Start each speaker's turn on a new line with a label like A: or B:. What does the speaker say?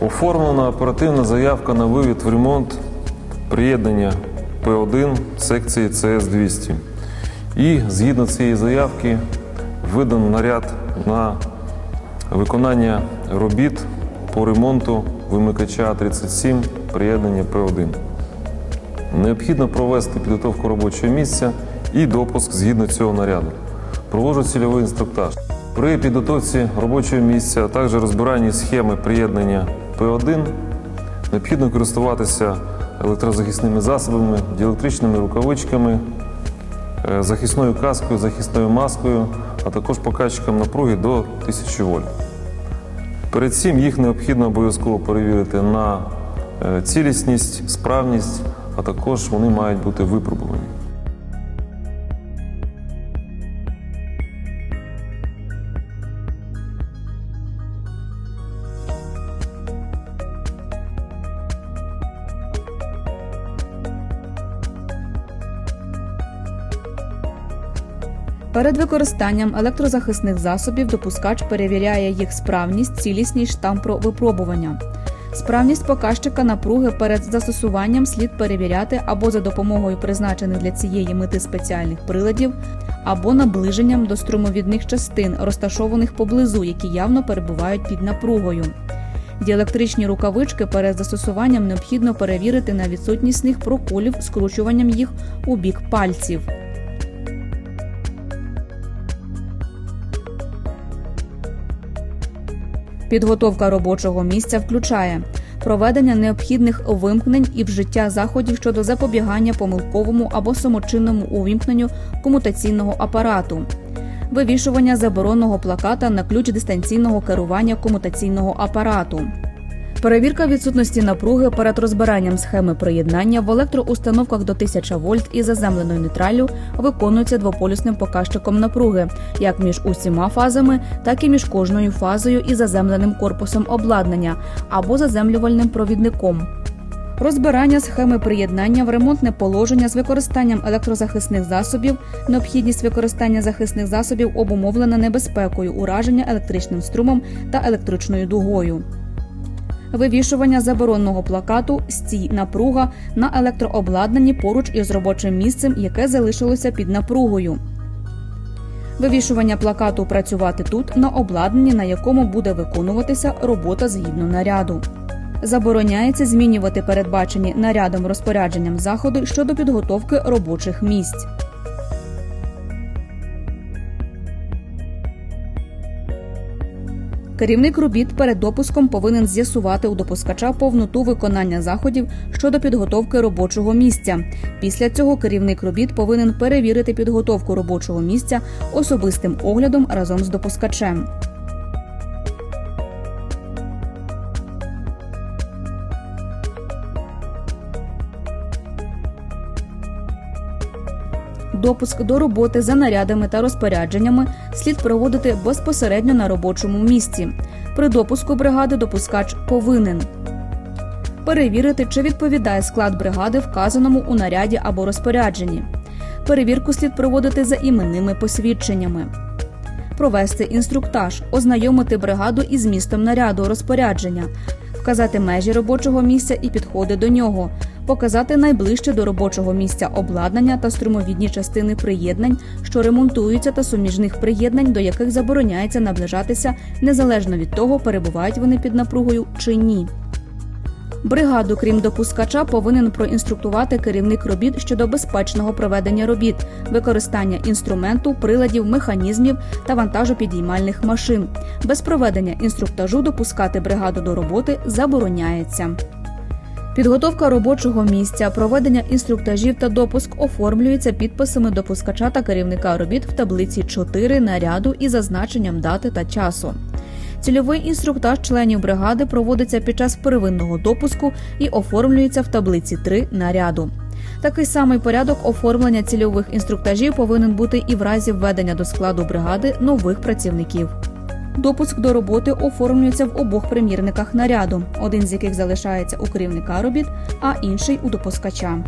A: Оформлена оперативна заявка на вивід в ремонт приєднання П1 секції ЦС-200. І згідно цієї заявки видано наряд на виконання робіт по ремонту вимикача 37 приєднання П1. Необхідно провести підготовку робочого місця і допуск згідно цього наряду. Проводжу цільовий інструктаж. При підготовці робочого місця, а також розбиранні схеми приєднання П1 необхідно користуватися електрозахисними засобами, діелектричними рукавичками, е, захисною каскою, захисною маскою, а також показчиком напруги до 1000 вольт. Перед цим їх необхідно обов'язково перевірити на е, цілісність, справність, а також вони мають бути випробувані.
B: Перед використанням електрозахисних засобів допускач перевіряє їх справність, цілісність штампро випробування. Справність показчика напруги перед застосуванням слід перевіряти або за допомогою призначених для цієї мети спеціальних приладів, або наближенням до струмовідних частин, розташованих поблизу, які явно перебувають під напругою. Діелектричні рукавички перед застосуванням необхідно перевірити на відсутність них проколів скручуванням їх у бік пальців. Підготовка робочого місця включає проведення необхідних вимкнень і вжиття заходів щодо запобігання помилковому або самочинному увімкненню комутаційного апарату, вивішування заборонного плаката на ключ дистанційного керування комутаційного апарату. Перевірка відсутності напруги перед розбиранням схеми приєднання в електроустановках до 1000 вольт із заземленою нейтраллю виконується двополюсним показчиком напруги, як між усіма фазами, так і між кожною фазою і заземленим корпусом обладнання або заземлювальним провідником. Розбирання схеми приєднання в ремонтне положення з використанням електрозахисних засобів, необхідність використання захисних засобів обумовлена небезпекою ураження електричним струмом та електричною дугою. Вивішування заборонного плакату Стій напруга на електрообладнанні поруч із робочим місцем, яке залишилося під напругою. Вивішування плакату Працювати тут на обладнанні, на якому буде виконуватися робота згідно наряду. Забороняється змінювати передбачені нарядом розпорядженням заходи щодо підготовки робочих місць. Керівник робіт перед допуском повинен з'ясувати у допускача повноту виконання заходів щодо підготовки робочого місця. Після цього керівник робіт повинен перевірити підготовку робочого місця особистим оглядом разом з допускачем. Допуск до роботи за нарядами та розпорядженнями слід проводити безпосередньо на робочому місці. При допуску бригади допускач повинен перевірити, чи відповідає склад бригади вказаному у наряді або розпорядженні. Перевірку слід проводити за іменними посвідченнями. Провести інструктаж, ознайомити бригаду із містом наряду розпорядження, вказати межі робочого місця і підходи до нього, показати найближче до робочого місця обладнання та струмовідні частини приєднань, що ремонтуються, та суміжних приєднань, до яких забороняється наближатися незалежно від того, перебувають вони під напругою чи ні. Бригаду, крім допускача, повинен проінструктувати керівник робіт щодо безпечного проведення робіт, використання інструменту, приладів, механізмів та вантажопідіймальних машин. Без проведення інструктажу допускати бригаду до роботи забороняється. Підготовка робочого місця, проведення інструктажів та допуск оформлюється підписами допускача та керівника робіт в таблиці 4 наряду із зазначенням дати та часу. Цільовий інструктаж членів бригади проводиться під час первинного допуску і оформлюється в таблиці 3 наряду. Такий самий порядок оформлення цільових інструктажів повинен бути і в разі введення до складу бригади нових працівників. Допуск до роботи оформлюється в обох примірниках наряду, один з яких залишається у керівника робіт, а інший у допускача.